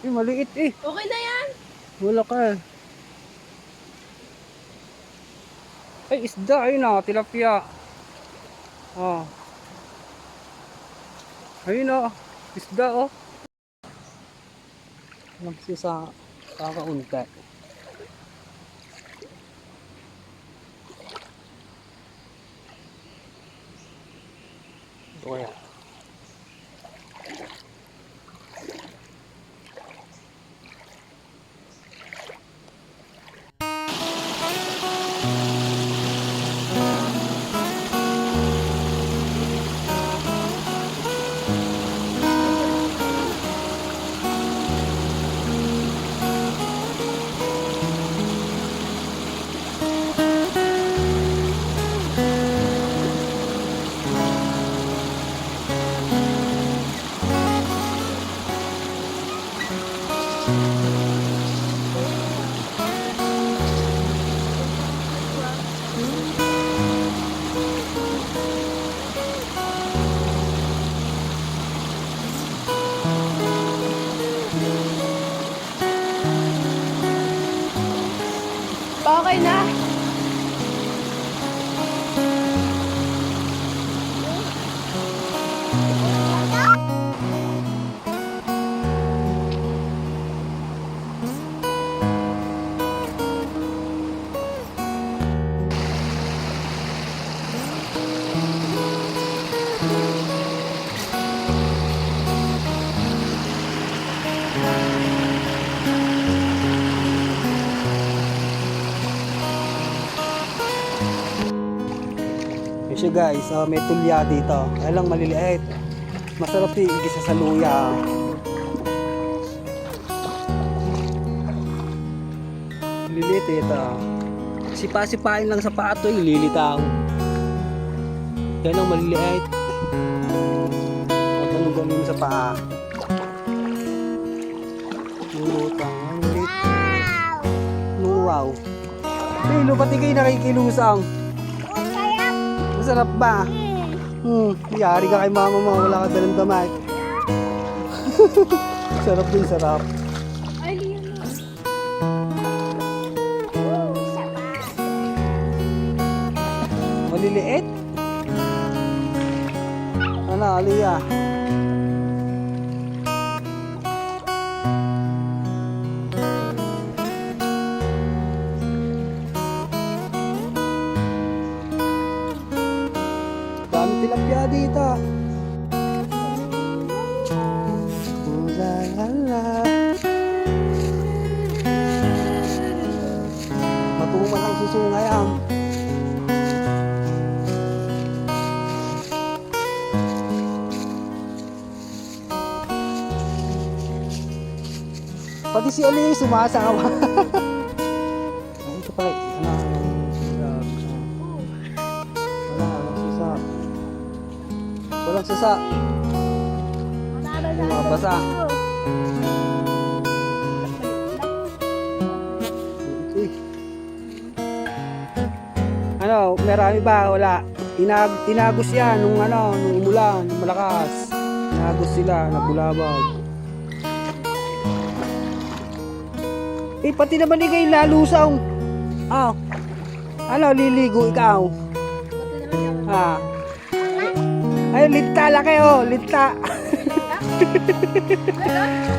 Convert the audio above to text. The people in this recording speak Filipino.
Eh, maliit eh. Okay na yan. Wala ka eh. Ay, isda. Ayun na, tilapia. Oh. Ayun na, isda oh. Lang siya sa kakaunti. Ito kaya. Okay na. Kasi guys, ah, may tulya dito. Kaya lang maliliit. Masarap yung igisa sa luya. Liliit ito. Sipa-sipain lang sa pato, ililitaw. Yan ang maliliit. Huwag anong gawin sa paa. Lulutang. Ang liit. Wow. Pilo, pati kayo nakikilusang. Masarap ba? Hmm, yari ka kay mama mo, wala ka dalang damay. sarap din, sarap. Maliliit? Ano, Aliyah? Tilapia dito. Ooh, la, la, la. Matuman ang susungay ang. Pati si Ali sumasama. Ay, ito pala. Ano, susa. Mga basa. Ano, marami ba? Wala. Tinag tinagos yan nung ano, nung umulan, nung malakas. Tinagos sila, nabulabog. Eh, pati naman ikaw yung lalusong. Ah. Ano, liligo ikaw? Ha? Ay, linta laki oh, linta.